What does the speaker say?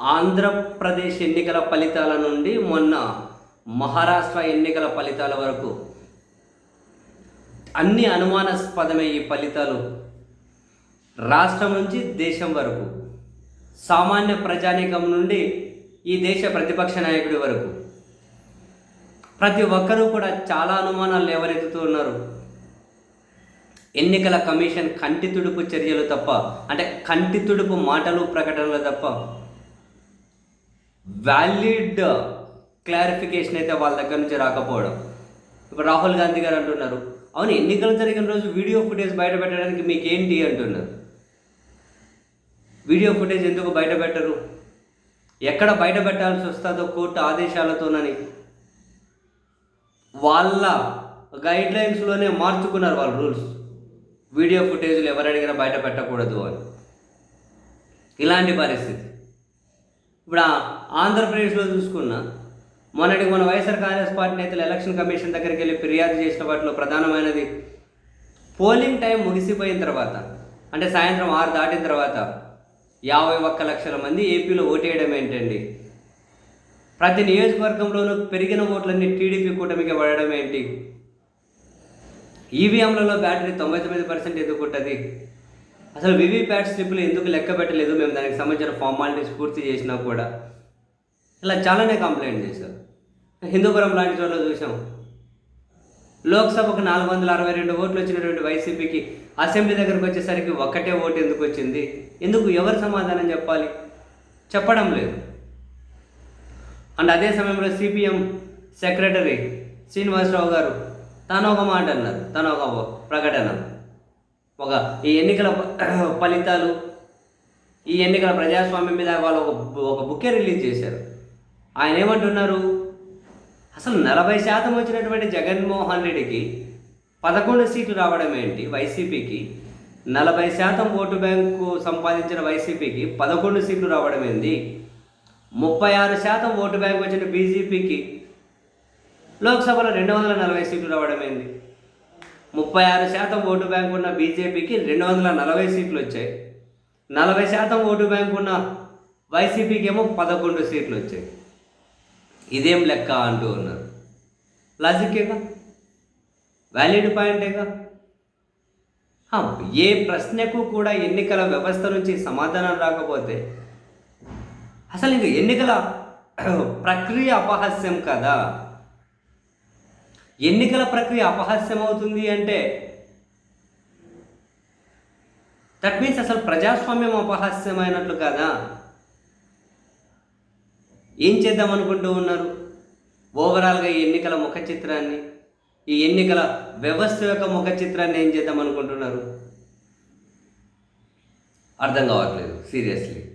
ఆంధ్రప్రదేశ్ ఎన్నికల ఫలితాల నుండి మొన్న మహారాష్ట్ర ఎన్నికల ఫలితాల వరకు అన్ని అనుమానాస్పదమే ఈ ఫలితాలు రాష్ట్రం నుంచి దేశం వరకు సామాన్య ప్రజానీకం నుండి ఈ దేశ ప్రతిపక్ష నాయకుడి వరకు. ప్రతి ఒక్కరూ కూడా చాలా అనుమానాలు ఎవరెత్తుతున్నారు ఉన్నారు. ఎన్నికల కమిషన్ కంటి తుడుపు చర్యలు తప్ప అంటే కంటి తుడుపు మాటలు ప్రకటనలు తప్ప వ్యాలిడ్ క్లారిఫికేషన్ అయితే వాళ్ళ దగ్గర నుంచి రాకపోవడం. ఇప్పుడు రాహుల్ గాంధీ గారు అంటున్నారు అవును ఎన్నికలు జరిగిన రోజు వీడియో ఫుటేజ్ బయట పెట్టడానికి మీకేంటి? అంటున్నారు. వీడియో ఫుటేజ్ ఎందుకు బయట పెట్టరు? ఎక్కడ బయట పెట్టాల్సి వస్తుందో కోర్టు ఆదేశాలతోనని. వాళ్ళ గైడ్లైన్స్లోనే మార్చుకున్నారు వాళ్ళ రూల్స్ వీడియో ఫుటేజ్లు ఎవరు అడిగినా బయట పెట్టకూడదు అని. ఇలాంటి పరిస్థితి. ఇప్పుడు ఆంధ్రప్రదేశ్లో చూసుకున్న మొన్నటికి మన వైఎస్ఆర్ కాంగ్రెస్ పార్టీ నేతలు ఎలక్షన్ కమిషన్ దగ్గరికి వెళ్ళి ఫిర్యాదు చేసిన వాటిలో ప్రధానమైనది పోలింగ్ టైం ముగిసిపోయిన తర్వాత అంటే సాయంత్రం ఆరు దాటిన తర్వాత యాభై ఒక్క లక్షల మంది ఏపీలో ఓటేయడం ఏంటండి? ప్రతి నియోజకవర్గంలోనూ పెరిగిన ఓట్లన్నీ టీడీపీ కూటమికి పడడం ఏంటి? ఈవీఎంలలో బ్యాటరీ తొంభై తొమ్మిది పర్సెంట్ ఎదుర్కొంటుంది అసలు వివిప్యాట్ స్లిప్లు ఎందుకు లెక్క పెట్టలేదు? మేము దానికి సంబంధించిన ఫార్మాలిటీస్ పూర్తి చేసినా కూడా. ఇలా చాలానే కంప్లైంట్ చేశారు. హిందూపురం లాంటి చోట్ల చూసాం లోక్సభకు నాలుగు వందల అరవై రెండు ఓట్లు వచ్చినటువంటి వైసీపీకి అసెంబ్లీ దగ్గరకు వచ్చేసరికి ఒక్కటే ఓటు ఎందుకు వచ్చింది? ఎందుకు ఎవరు సమాధానం చెప్పాలి? చెప్పడం లేదు. అండ్ అదే సమయంలో సిపిఎం సెక్రటరీ శ్రీనివాసరావు గారు తను ఒక మాట అన్నారు తను ఒక ప్రకటన. ఒక ఈ ఎన్నికల ఫలితాలు ఈ ఎన్నికల ప్రజాస్వామ్యం మీద వాళ్ళు ఒక ఒక బుక్కే రిలీజ్ చేశారు. ఆయన ఏమంటున్నారు? అసలు నలభై శాతం వచ్చినటువంటి జగన్మోహన్ రెడ్డికి పదకొండు సీట్లు రావడం ఏంటి? వైసీపీకి నలభై శాతం ఓటు బ్యాంకు సంపాదించిన వైసీపీకి పదకొండు సీట్లు రావడం ఏంది? ముప్పై ఆరు శాతం ఓటు బ్యాంకు వచ్చిన బీజేపీకి లోక్సభలో రెండు వందల నలభై సీట్లు రావడం ఏంది? ముప్పై ఆరు శాతం ఓటు బ్యాంక్ ఉన్న బీజేపీకి రెండు వందల నలభై సీట్లు వచ్చాయి. నలభై శాతం ఓటు బ్యాంక్ ఉన్న వైసీపీకి ఏమో పదకొండు సీట్లు వచ్చాయి. ఇదేం లెక్క అంటూ ఉన్నారు. లాజిక్కేగా? వ్యాలిడ్ పాయింటేగా? ఏ ప్రశ్నకు కూడా ఎన్నికల వ్యవస్థ నుంచి సమాధానం రాకపోతే అసలు ఇంక ఎన్నికల ప్రక్రియ అపహాస్యం కదా. ఎన్నికల ప్రక్రియ అపహాస్యమవుతుంది అంటే దట్ మీన్స్ అసలు ప్రజాస్వామ్యం అపహాస్యమైనట్లు కదా? ఏం చేద్దాం అనుకుంటూ ఉన్నారు? ఓవరాల్గా ఈ ఎన్నికల ముఖ చిత్రాన్ని ఈ ఎన్నికల వ్యవస్థ యొక్క ముఖ చిత్రాన్ని ఏం చేద్దాం అనుకుంటున్నారు? అర్థం కావట్లేదు సీరియస్లీ.